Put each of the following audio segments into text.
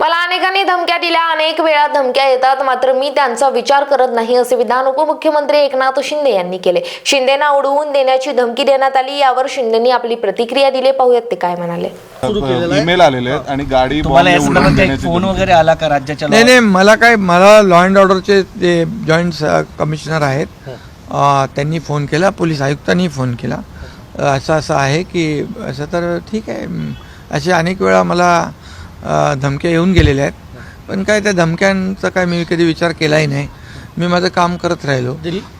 मला अनेकांनी धमक्या दिल्या अनेक वेळा धमक्या येतात मात्र मी त्यांचा विचार करत नाही असे विधान उपमुख्यमंत्री एकनाथ शिंदे यांनी केले. शिंदेना उडवून देण्याची धमकी देण्यात आली यावर शिंदेनी आपली प्रतिक्रिया दिली. पाहूयात ते काय म्हणाले. ईमेल आलेले आहेत आणि गाडी फोन धमकी. वगैरे आला का राज्याच्या नाही नाही मला काय मला लॉ अँड ऑर्डरचे जे जॉईंट कमिशनर आहेत त्यांनी फोन केला पोलीस आयुक्तांनी फोन केला. असं असं आहे की असं तर ठीक आहे. असे अनेक वेळा मला धमक्या येऊन गेलेल्या आहेत. पण काय त्या धमक्यांचा काय मी कधी विचार केलाही नाही. मी माझं काम करत राहिलो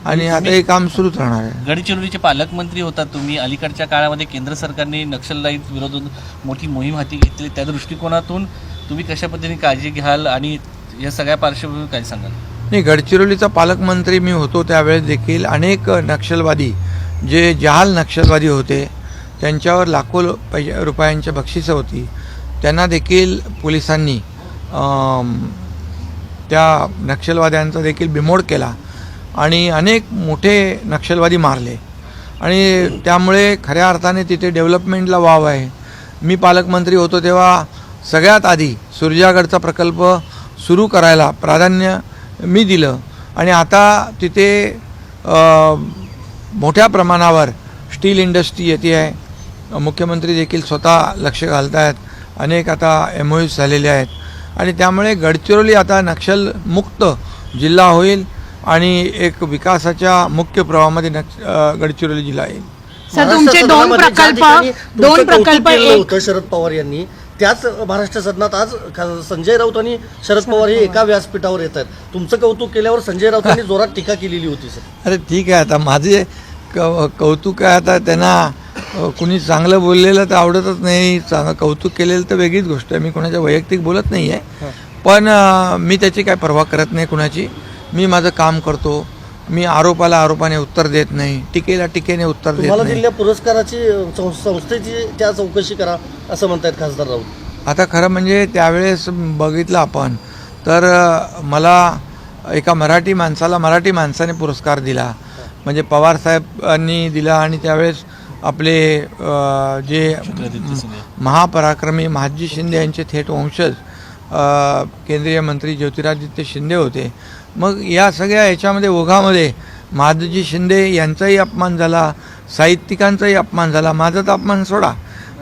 आणि आता हे काम सुरूच राहणार आहे. गडचिरोलीचे पालकमंत्री होता तुम्ही. अलीकडच्या काळामध्ये केंद्र सरकारने नक्षलवाद विरोधात मोठी मोहीम हाती घेतली. त्या दृष्टिकोनातून तुम्ही कशा पद्धतीने काळजी घ्याल आणि या सगळ्या पार्श्वभूमीवर काय सांगाल? नाही गडचिरोलीचा पालकमंत्री मी होतो त्यावेळेस देखील अनेक नक्षलवादी जे जहाल नक्षलवादी होते त्यांच्यावर लाखो पैसे रुपयांच्या बक्षिसं होती. त्यांना देखील पोलिसांनी त्या नक्षलवाद्यांचा देखील बिमोड केला आणि अनेक मोठे नक्षलवादी मारले. आणि त्यामुळे खऱ्या अर्थाने तिथे डेव्हलपमेंटला वाव आहे. मी पालकमंत्री होतो तेव्हा सगळ्यात आधी सुरजागडचा प्रकल्प सुरू करायला प्राधान्य मी दिलं. आणि आता तिथे मोठ्या प्रमाणावर स्टील इंडस्ट्री येते आहे. मुख्यमंत्री देखील स्वतः लक्ष घालत आहेत अनेक आता एम ओ झालेले आहेत. आणि त्यामुळे गडचिरोली आता नक्षलमुक्त जिल्हा होईल आणि एक विकासाच्या मुख्य प्रवाहामध्ये नक्ष गडचिरोली जिल्हा येईल. सर तुमचे दोन प्रकल्प दोन प्रकल्प केलं एक होतं शरद पवार यांनी त्याच महाराष्ट्र सदनात आज संजय राऊत आणि शरद पवार हे एका व्यासपीठावर येत आहेत. तुमचं कौतुक केल्यावर संजय राऊतांनी जोरात टीका केलेली होती सर. अरे ठीक आहे आता माझे क कौतुक आहे आता त्यांना कुणी चांगलं बोललेलं तर आवडतच नाही चांगलं कौतुक केलेलं तर वेगळीच गोष्ट आहे. मी कोणाच्या वैयक्तिक बोलत नाही आहे पण मी त्याची काय पर्वा करत नाही कुणाची. मी माझं काम करतो. मी आरोपाला आरोपाने उत्तर देत नाही. टीकेला टीकेने उत्तर देत तुम्हाला नाही. दिलेल्या पुरस्काराची संस्थेची त्या चौकशी करा असं म्हणतायत खासदार राऊत. आता खरं म्हणजे त्यावेळेस बघितलं आपण तर अ, मला एका मराठी माणसाला मराठी माणसाने पुरस्कार दिला. म्हणजे पवारसाहेबांनी दिला आणि त्यावेळेस आपले जे महापराक्रमी महाजी शिंदे यांचे थेट वंशज केंद्रीय मंत्री ज्योतिरादित्य शिंदे होते. मग या सगळ्या याच्यामध्ये ओघामध्ये महादजी शिंदे यांचाही अपमान झाला साहित्यिकांचाही अपमान झाला. माझा तर अपमान सोडा.